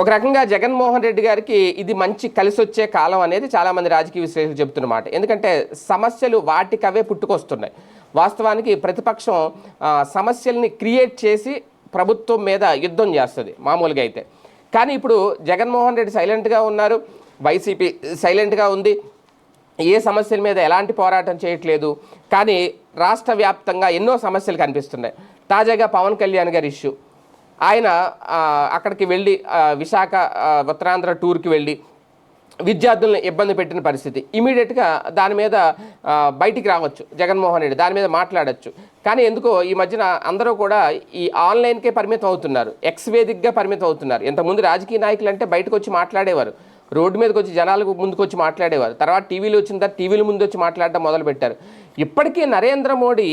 ఒక రకంగా జగన్మోహన్ రెడ్డి గారికి ఇది మంచి కలిసి వచ్చే కాలం అనేది చాలామంది రాజకీయ విశ్లేషకులు చెబుతున్నమాట. ఎందుకంటే సమస్యలు వాటికవే పుట్టుకొస్తున్నాయి. వాస్తవానికి ప్రతిపక్షం సమస్యల్ని క్రియేట్ చేసి ప్రభుత్వం మీద యుద్ధం చేస్తుంది మామూలుగా అయితే. కానీ ఇప్పుడు జగన్మోహన్ రెడ్డి సైలెంట్గా ఉన్నారు. వైసీపీ సైలెంట్గా ఉంది. ఏ సమస్యల మీద ఎలాంటి పోరాటం చేయట్లేదు. కానీ రాష్ట్ర వ్యాప్తంగా ఎన్నో సమస్యలు కనిపిస్తున్నాయి. తాజాగా పవన్ కళ్యాణ్ గారి ఇష్యూ. ఆయన అక్కడికి వెళ్ళి విశాఖ ఉత్తరాంధ్ర టూర్కి వెళ్ళి విద్యార్థులను ఇబ్బంది పెట్టిన పరిస్థితి. ఇమీడియట్గా దాని మీద బయటికి రావచ్చు జగన్మోహన్ రెడ్డి దాని మీద మాట్లాడచ్చు. కానీ ఎందుకో ఈ మధ్యన అందరూ కూడా ఈ ఆన్లైన్కే పరిమితం అవుతున్నారు. ఎక్స్ వేదికగా పరిమితం అవుతున్నారు. ఇంతకుముందు రాజకీయ నాయకులు అంటే బయటకు వచ్చి మాట్లాడేవారు. రోడ్డు మీదకి వచ్చి జనాలకు ముందుకు వచ్చి మాట్లాడేవారు. తర్వాత టీవీలు వచ్చిన తర్వాత టీవీల ముందు వచ్చి మాట్లాడడం మొదలుపెట్టారు ఇప్పటికీ నరేంద్ర మోడీ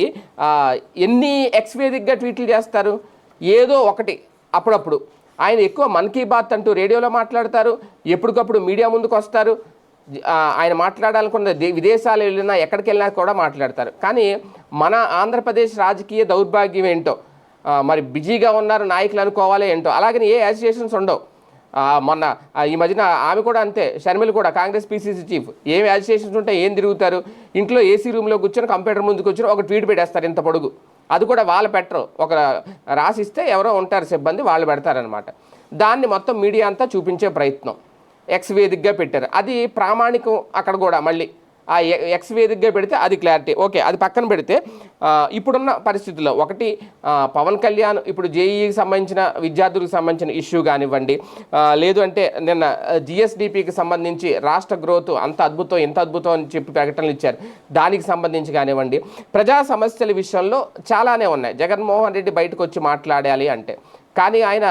ఎన్ని ఎక్స్ వేదికగా ట్వీట్లు చేస్తారు? ఏదో ఒకటి అప్పుడప్పుడు. ఆయన ఎక్కువ మన్ కీ బాత్ అంటూ రేడియోలో మాట్లాడతారు ఎప్పటికప్పుడు మీడియా ముందుకు వస్తారు ఆయన మాట్లాడాలనుకున్న దే- విదేశాలు వెళ్ళినా ఎక్కడికి వెళ్ళినా కూడా మాట్లాడతారు. కానీ మన ఆంధ్రప్రదేశ్ రాజకీయ దౌర్భాగ్యం ఏంటో మరి బిజీగా ఉన్నారు నాయకులు అనుకోవాలి ఏంటో అలాగని ఏ అసోసియేషన్స్ ఉండవు. మొన్న ఈ మధ్యన ఆమె కూడా అంతే షర్మిల కూడా Congress P C C chief ఏం అసోసియేషన్స్ ఉంటే ఏం తిరుగుతారు? ఇంట్లో ఏసీ రూమ్లో కూర్చొని కంప్యూటర్ ముందుకు కూర్చొని ఒక ట్వీట్ పెట్టేస్తారు ఇంత పొడుగు. అది కూడా వాళ్ళు పెట్టరు. ఒక రాసిస్తే ఎవరో ఉంటారు సిబ్బంది వాళ్ళు పెడతారనమాట దాన్ని మొత్తం మీడియా అంతా చూపించే ప్రయత్నం. ఎక్స్ వేదికగా పెట్టారు. అది ప్రామాణికం అక్కడ కూడా మళ్ళీ. ఆ ఎ- ఎక్స్ వేదికగా పెడితే అది క్లారిటీ. ఓకే అది పక్కన పెడితే ఇప్పుడున్న పరిస్థితుల్లో ఒకటి పవన్ కళ్యాణ్ ఇప్పుడు జేఈకి సంబంధించిన విద్యార్థులకు సంబంధించిన ఇష్యూ కానివ్వండి లేదు అంటే నిన్న జిఎస్డిపికి సంబంధించి రాష్ట్ర గ్రోత్ అంత అద్భుతం ఎంత అద్భుతం అని చెప్పి ప్రకటనలు ఇచ్చారు. దానికి సంబంధించి కానివ్వండి ప్రజా సమస్యల విషయంలో చాలానే ఉన్నాయి. జగన్మోహన్ రెడ్డి బయటకు వచ్చి మాట్లాడాలి అంటే. కానీ ఆయన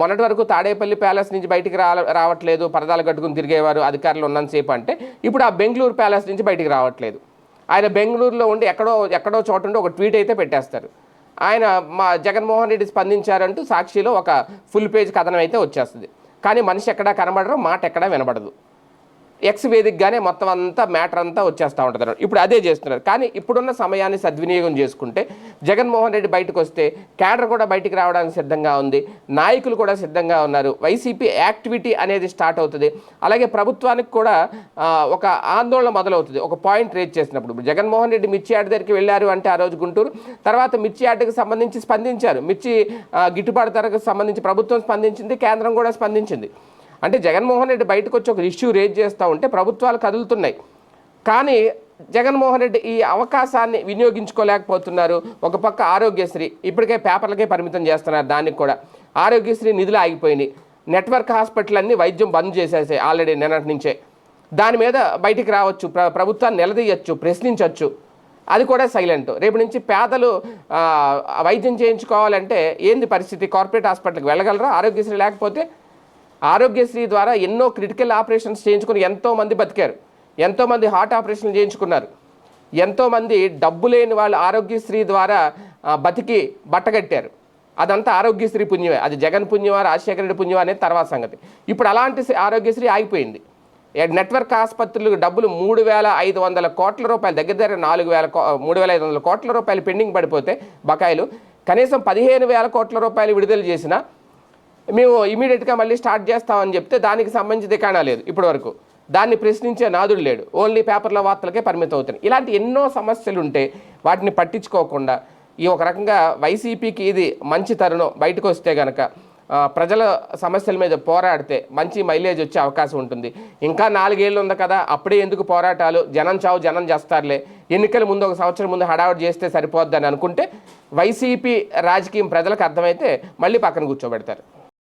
మొన్నటి వరకు తాడేపల్లి ప్యాలెస్ నుంచి బయటికి రా రావట్లేదు పరదాలు కట్టుకుని తిరిగేవారు అధికారులు ఉన్నంతసేపు అంటే ఇప్పుడు ఆ బెంగళూరు ప్యాలెస్ నుంచి బయటికి రావట్లేదు. ఆయన బెంగళూరులో ఉండి ఎక్కడో ఎక్కడో చోట ఉండి ఒక ట్వీట్ అయితే పెట్టేస్తారు. ఆయన మా జగన్మోహన్ రెడ్డి స్పందించారంటూ సాక్షిలో ఒక ఫుల్ పేజ్ కథనం అయితే వచ్చేస్తుంది. కానీ మనిషి ఎక్కడా కనబడరు మాట ఎక్కడా వినబడదు. ఎక్స్ వేదికగానే మొత్తం అంతా మ్యాటర్ అంతా వచ్చేస్తూ ఉంటుంది ఇప్పుడు అదే చేస్తున్నారు. కానీ ఇప్పుడున్న సమయాన్ని సద్వినియోగం చేసుకుంటే జగన్మోహన్ రెడ్డి బయటకు వస్తే క్యాడర్ కూడా బయటికి రావడానికి సిద్ధంగా ఉంది. నాయకులు కూడా సిద్ధంగా ఉన్నారు. వైసీపీ యాక్టివిటీ అనేది స్టార్ట్ అవుతుంది. అలాగే ప్రభుత్వానికి కూడా ఒక ఆందోళన మొదలవుతుంది. ఒక పాయింట్ రేజ్ చేసినప్పుడు. జగన్మోహన్ రెడ్డి మిర్చి యార్డ్ దగ్గరికి వెళ్ళారు అంటే ఆ రోజు గుంటూరు. తర్వాత మిర్చి యార్డ్కి సంబంధించి స్పందించారు. మిర్చి గిట్టుబాటు ధరకు సంబంధించి ప్రభుత్వం స్పందించింది. కేంద్రం కూడా స్పందించింది. అంటే జగన్మోహన్ రెడ్డి బయటకు వచ్చి ఒక ఇష్యూ రేజ్ చేస్తూ ఉంటే ప్రభుత్వాలు కదులుతున్నాయి. కానీ జగన్మోహన్ రెడ్డి ఈ అవకాశాన్ని వినియోగించుకోలేకపోతున్నారు. ఒక పక్క ఆరోగ్యశ్రీ ఇప్పటికే పేపర్లకే పరిమితం చేస్తున్నారు దానికి కూడా. ఆరోగ్యశ్రీ నిధులు ఆగిపోయినాయి. నెట్వర్క్ హాస్పిటల్ అన్ని వైద్యం బంద్ చేసేసాయి ఆల్రెడీ నిన్నటి నుంచే. దాని మీద బయటికి రావచ్చు ప్ర ప్రభుత్వాన్ని నిలదీయచ్చు ప్రశ్నించవచ్చు అది కూడా సైలెంట్ రేపు నుంచి పేదలు వైద్యం చేయించుకోవాలంటే ఏంది పరిస్థితి? కార్పొరేట్ హాస్పిటల్కి వెళ్ళగలరా? ఆరోగ్యశ్రీ లేకపోతే ఆరోగ్యశ్రీ ద్వారా ఎన్నో క్రిటికల్ ఆపరేషన్స్ చేయించుకుని ఎంతోమంది బతికారు. ఎంతోమంది హార్ట్ ఆపరేషన్లు చేయించుకున్నారు. ఎంతోమంది డబ్బు లేని వాళ్ళు ఆరోగ్యశ్రీ ద్వారా బతికి బట్టగట్టారు అదంతా ఆరోగ్యశ్రీ పుణ్యమే. అది జగన్ పుణ్యమా రాజశేఖర రెడ్డి పుణ్యమా అనేది తర్వాత సంగతి. ఇప్పుడు అలాంటి ఆరోగ్యశ్రీ ఆగిపోయింది. నెట్వర్క్ ఆసుపత్రులకు డబ్బులు మూడు వేల ఐదు వందల కోట్ల రూపాయలు దగ్గర దగ్గర నాలుగు వేల కో- మూడు వేల ఐదు వందల కోట్ల రూపాయలు పెండింగ్ పడిపోతే బకాయిలు కనీసం పదిహేను వేల కోట్ల రూపాయలు విడుదల చేసినా మేము ఇమీడియట్గా మళ్ళీ స్టార్ట్ చేస్తామని చెప్తే దానికి సంబంధించి దికాణా లేదు ఇప్పటి వరకు దాన్ని ప్రశ్నించే నాదుడు లేడు. ఓన్లీ పేపర్ల వార్తలకే పరిమితం అవుతున్నాయి. ఇలాంటి ఎన్నో సమస్యలు ఉంటే వాటిని పట్టించుకోకుండా ఈ ఒక రకంగా వైసీపీకి ఇది మంచి తరుణం. బయటకు వస్తే గనక ప్రజల సమస్యల మీద పోరాడితే మంచి మైలేజ్ వచ్చే అవకాశం ఉంటుంది. ఇంకా నాలుగేళ్ళు ఉంది కదా అప్పుడే ఎందుకు పోరాటాలు? జనం చావు జనం చేస్తారులే. ఎన్నికల ముందు ఒక సంవత్సరం ముందు హడావుడి చేస్తే సరిపోద్దని అనుకుంటే వైసీపీ రాజకీయం ప్రజలకు అర్థమైతే మళ్ళీ పక్కన కూర్చోబెడతారు.